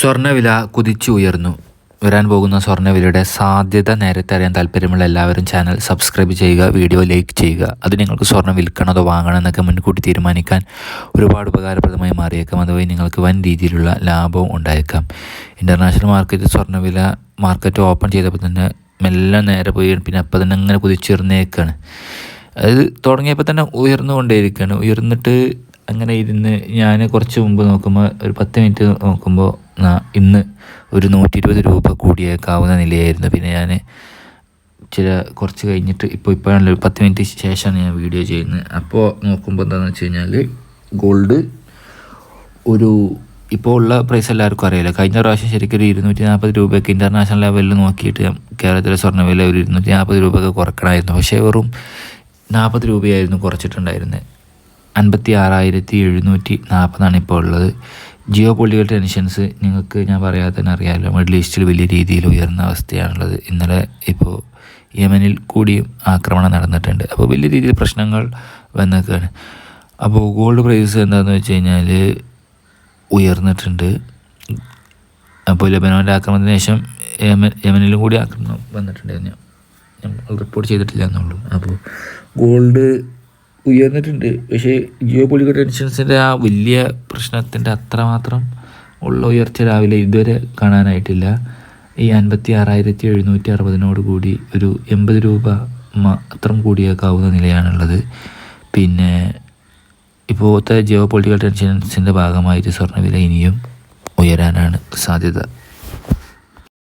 സ്വർണവില കുതിച്ചു ഉയർന്നു. വരാൻ പോകുന്ന സ്വർണവിലയുടെ സാധ്യത നേരത്തെ അറിയാൻ താല്പര്യമുള്ള എല്ലാവരും ചാനൽ സബ്സ്ക്രൈബ് ചെയ്യുക വീഡിയോ ലൈക്ക് ചെയ്യുക. അത് നിങ്ങൾക്ക് സ്വർണം വിൽക്കണം അതോ വാങ്ങണം എന്നൊക്കെ മുൻകൂട്ടി തീരുമാനിക്കാൻ ഒരുപാട് ഉപകാരപ്രദമായി മാറിയേക്കാം. അതുവഴി നിങ്ങൾക്ക് വൻ രീതിയിലുള്ള ലാഭവും ഉണ്ടായേക്കാം. ഇന്റർനാഷണൽ മാർക്കറ്റ് സ്വർണവില മാർക്കറ്റ് ഓപ്പൺ ചെയ്തപ്പോൾ തന്നെ മെല്ലെ നേരെ പോയി പിന്നെ അപ്പം തന്നെ അങ്ങനെ കുതിച്ചുയർന്നേക്കാണ് അത് തുടങ്ങിയപ്പോൾ തന്നെ ഉയർന്നുകൊണ്ടേയിരിക്കുകയാണ്. ഉയർന്നിട്ട് അങ്ങനെ ഇരുന്ന് ഞാൻ കുറച്ച് മുമ്പ് നോക്കുമ്പോൾ ഒരു പത്ത് മിനിറ്റ് നോക്കുമ്പോൾ ഇന്ന് ഒരു നൂറ്റി ഇരുപത് രൂപ കൂടിയേക്കാവുന്ന നിലയായിരുന്നു. പിന്നെ ഞാൻ ചില കുറച്ച് കഴിഞ്ഞിട്ട് ഇപ്പോൾ ഇപ്പോഴാണല്ലോ ഒരു പത്ത് മിനിറ്റ് ശേഷമാണ് ഞാൻ വീഡിയോ ചെയ്യുന്നത്. അപ്പോൾ നോക്കുമ്പോൾ എന്താണെന്ന് വെച്ച് കഴിഞ്ഞാൽ ഗോൾഡ് ഒരു ഇപ്പോൾ ഉള്ള പ്രൈസ് എല്ലാവർക്കും അറിയില്ല കഴിഞ്ഞ പ്രാവശ്യം ശരിക്കും ഒരു ഇരുന്നൂറ്റി നാൽപ്പത് രൂപയ്ക്ക് ഇന്റർനാഷണൽ ലെവലിൽ നോക്കിയിട്ട് കേരളത്തിലെ സ്വർണവില ഒരു ഇരുന്നൂറ്റി നാൽപ്പത് രൂപയൊക്കെ കുറക്കണമായിരുന്നു. പക്ഷേ വെറും നാൽപ്പത് രൂപയായിരുന്നു കുറച്ചിട്ടുണ്ടായിരുന്നത് അൻപത്തി ആറായിരത്തി എഴുന്നൂറ്റി നാൽപ്പതാണ് ഇപ്പോൾ ഉള്ളത്. ജിയോ പൊളിറ്റിക്കൽ ടെൻഷൻസ് നിങ്ങൾക്ക് ഞാൻ പറയാതെ തന്നെ അറിയാമല്ലോ മിഡിൽ ഈസ്റ്റിൽ വലിയ രീതിയിൽ ഉയർന്ന അവസ്ഥയാണുള്ളത്. ഇന്നലെ ഇപ്പോൾ യമനിൽ കൂടിയും ആക്രമണം നടന്നിട്ടുണ്ട്. അപ്പോൾ വലിയ രീതിയിൽ പ്രശ്നങ്ങൾ വന്നേക്കാണ് അപ്പോൾ ഗോൾഡ് പ്രൈസ് എന്താണെന്ന് വെച്ച് കഴിഞ്ഞാൽ ഉയർന്നിട്ടുണ്ട്. അപ്പോൾ ലബനോന്റെ ആക്രമണത്തിന് ശേഷം യമൻ യമനിലും കൂടി ആക്രമണം വന്നിട്ടുണ്ടായിരുന്നു. ഞാൻ റിപ്പോർട്ട് ചെയ്തിട്ടില്ല എന്നുള്ളൂ. അപ്പോൾ ഗോൾഡ് ഉയർന്നിട്ടുണ്ട്. പക്ഷേ ജിയോ പൊളിക്കൽ ടെൻഷൻസിന്റെ ആ വലിയ പ്രശ്നത്തിന്റെ അത്രമാത്രം ഉള്ള ഉയർച്ച രാവിലെ ഇതുവരെ കാണാനായിട്ടില്ല. ഈ അൻപത്തി ആറായിരത്തി എഴുന്നൂറ്റി അറുപതിനോട് കൂടി ഒരു എൺപത് രൂപ മാത്രം കൂടിയേക്കാവുന്ന നിലയാണുള്ളത്. പിന്നെ ഇപ്പോഴത്തെ ജിയോ പൊളിറ്റിക്കൽ ടെൻഷൻസിന്റെ ഭാഗമായിട്ട് സ്വർണവില ഇനിയും ഉയരാനാണ് സാധ്യത.